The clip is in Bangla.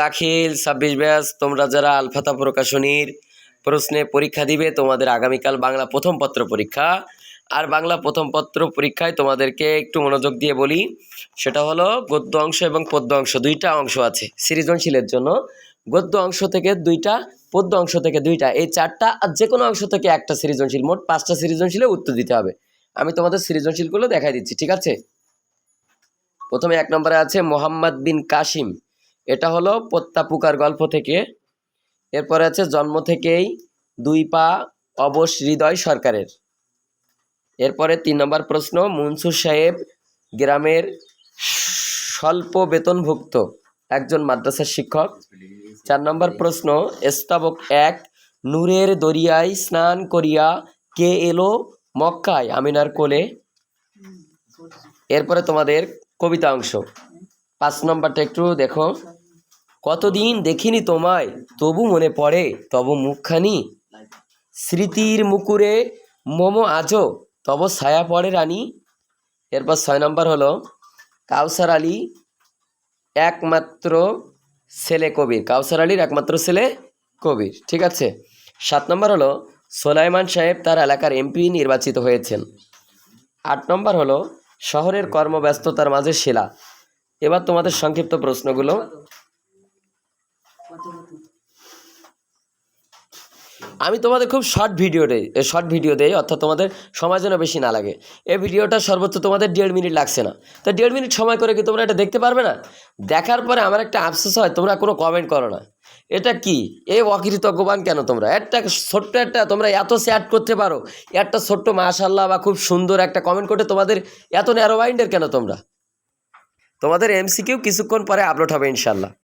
দাখিল, ছাব্বিশ ব্যাস, তোমরা যারা আলফাতা প্রকাশনীর প্রশ্নে পরীক্ষা দিবে, তোমাদের আগামীকাল বাংলা প্রথম পত্র পরীক্ষা। আর বাংলা প্রথম পত্র পরীক্ষায় তোমাদেরকে একটু মনোযোগ দিয়ে বলি, সেটা হলো গদ্য অংশ এবং পদ্য অংশ, দুইটা অংশ আছে সৃজনশীলের জন্য। গদ্য অংশ থেকে দুইটা, পদ্য অংশ থেকে দুইটা, এই চারটা আর যে কোনো অংশ থেকে একটা সৃজনশীল, মোট পাঁচটা সৃজনশীলে উত্তর দিতে হবে। আমি তোমাদের সৃজনশীলগুলো দেখাই দিচ্ছি, ঠিক আছে? প্রথমে এক নম্বরে আছে মোহাম্মদ বিন কাসিম। এটা হলো পত্তাপুকার গল্প থেকে। এরপরে আছে জন্ম থেকেই দুই পা অবশ হৃদয় সরকারের। এরপরে তিন নম্বর প্রশ্ন, মনসুর সাহেব গ্রামের স্বল্প বেতনভুক্ত একজন মাদ্রাসার শিক্ষক। চার নম্বর প্রশ্ন স্তাবক এক, নূরের দরিয়ায় স্নান করিয়া কে এলো মক্কায় আমিনার কোলে? এরপরে তোমাদের কবিতা অংশ। পাঁচ নম্বরটা একটু দেখো। কতদিন দেখিনি তোমায়, তবু মনে পড়ে, তব মুখখানি। স্মৃতির মুকুরে মোমো আজও, তব ছায়া পড়ে রানী। এরপর ছয় নম্বর হলো, কাউসার আলী একমাত্র ছেলে কবির। কাউসার আলীর একমাত্র ছেলে কবির, ঠিক আছে? সাত নম্বর হলো, সোলাইমান সাহেব তার এলাকার এমপি নির্বাচিত হয়েছেন। আট নম্বর হলো, শহরের কর্মব্যস্ততার মাঝে শিলা। এবার তোমাদের সংক্ষিপ্ত প্রশ্নগুলো। আমি তোমাদের খুব শর্ট ভিডিও দেই শর্ট ভিডিও দেই, অর্থাৎ তোমাদের সময় যেন বেশি না লাগে। এই ভিডিওটা সর্বোচ্চ তোমাদের দেড় মিনিট লাগছে না। তো দেড় মিনিট সময় করে কি তোমরা এটা দেখতে পারবে না? দেখার পরে আমার একটা আফসোস হয়, তোমরা কোনো কমেন্ট করো না। এটা কি? এই অকৃতজ্ঞবান কেন তোমরা? একটা ছোট্ট একটা তোমরা এত চ্যাট করতে পারো একটা ছোট্ট মাশাল্লাহ বা খুব সুন্দর একটা কমেন্ট করতে তোমাদের এত ন্যারো মাইন্ডের কেন তোমরা? তোমাদের এমসি এমসিকিউ কিছুক্ষণ পরে আপলোড হবে ইনশাল্লাহ